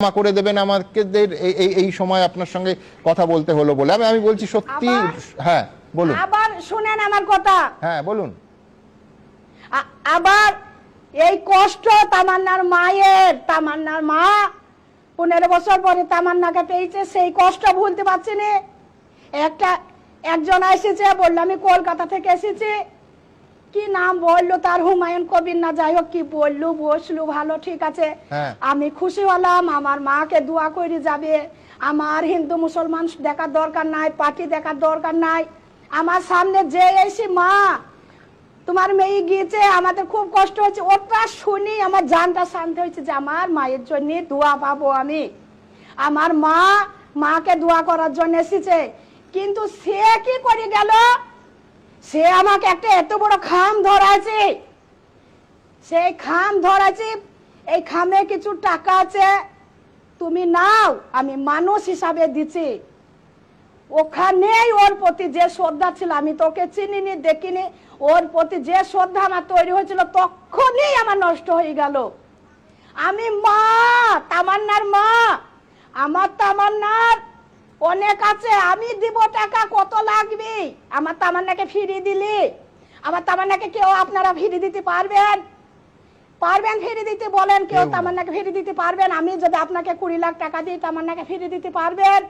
ক্ষমা করে দেবেন আমাকে এই এই- এই সময় আপনার সঙ্গে কথা বলতে হলো বলে। আমি আমি বলছি সত্যি হ্যাঁ বলুন। আবার শুনেন আমার কথা। হ্যাঁ বলুন। আবার এই কষ্ট তামান্নার মায়ের তামান্নার মা পনেরো বছর পরে তামান্নাকে পেয়েছে সেই কষ্ট ভুলতে পারছি না। একটা একজন এসেছে বলল আমি কলকাতা থেকে এসেছি। কি নাম বলল তার হুমায়ুন কবির না? যাই হোক কি বলল বসলু ভালো ঠিক আছে। হ্যাঁ। আমি খুশি হলাম আমার মাকে দোয়া করে যাবে। আমার হিন্দু মুসলমান দেখার দরকার নাই পার্টি দেখার দরকার নাই। আমার সামনে যে এসে মা তোমার মেয়ে গিয়েছে আমাদের খুব কষ্ট হচ্ছে। ওটা শুনি আমার জানটা শান্ত হয়েছে যে আমার মায়ের জন্য দোয়া পাবো আমি। আমার মা মাকে দোয়া করার জন্য এসেছে। কিন্তু সে কি করে গেল? সে আমাকে একটা এত বড় খাম ধরাছে সেই খাম ধরাছে এই খামে কিছু টাকা আছে, তুমি নাও, আমি মানুষ হিসাবে দিচ্ছি ওখানেই ওর প্রতি যে শ্রদ্ধা ছিল, আমি তোকে চিনিনি, দেখিনি, ওর প্রতি যে শ্রদ্ধা আমার তৈরি হয়েছিল, তখনই আমার নষ্ট হয়ে গেল। আমি মা, তামান্নার মা, আমার তামান্নার অনেক আছে আমি দিব টাকা কত লাগবে? আমার তামান্নাকে ফিরিয়ে দিলি। আমার তামান্নাকে কেউ আপনারা ফিরিয়ে দিতে পারবেন? পারবেন ফিরিয়ে দিতে? বলেন কেউ। তামান্নাকে ফিরিয়ে দিতে পারবেন? আমি যদি আপনাকে কুড়ি লাখ টাকা দিই তামান্নাকে ফিরিয়ে দিতে পারবেন?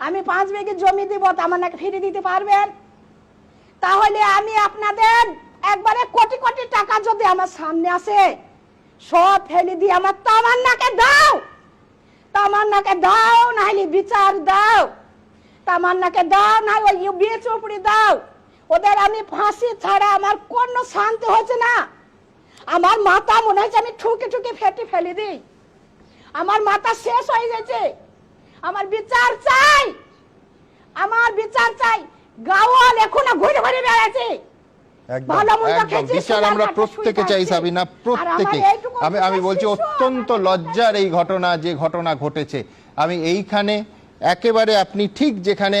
আমি পাঁচ বিঘে জমি দিব তামান্নাকে ফিরিয়ে দিতে পারবেন? তাহলে আমি আপনাদের একবারে কোটি কোটি টাকা যদি আমার সামনে আসে সব ফেলে দিয়ে আমার তামান্নাকে দাও! তামান্নাকে দাও, নাহলে বিচার দাও। তামান্নাকে দাও না ওই বিয়ে চুপড়ি দাও। ওদের আমি ফাঁসি ছাড়া আমার কোনো শান্তি হচ্ছে না। আমার মাথা মনে হচ্ছে আমি ঠুকে ঠুকে ফেটে ফেলে দিই। আমার মাথা শেষ হয়ে গেছে। আমার বিচার চাই। আমার বিচার চাই। গাওয়াল এখনও ঘুরে ঘুরে বেড়াচ্ছে। একদম বিচার আমরা প্রত্যেকে চাই। সাবিনা প্রত্যেকে। আমি আমি বলছি অত্যন্ত লজ্জার এই ঘটনা যে ঘটনা ঘটেছে। আমি এইখানে একেবারে আপনি ঠিক যেখানে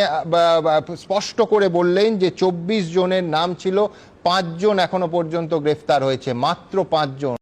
স্পষ্ট করে বললেন যে চব্বিশ জনের নাম ছিল পাঁচজন এখনও পর্যন্ত গ্রেফতার হয়েছে মাত্র পাঁচজন।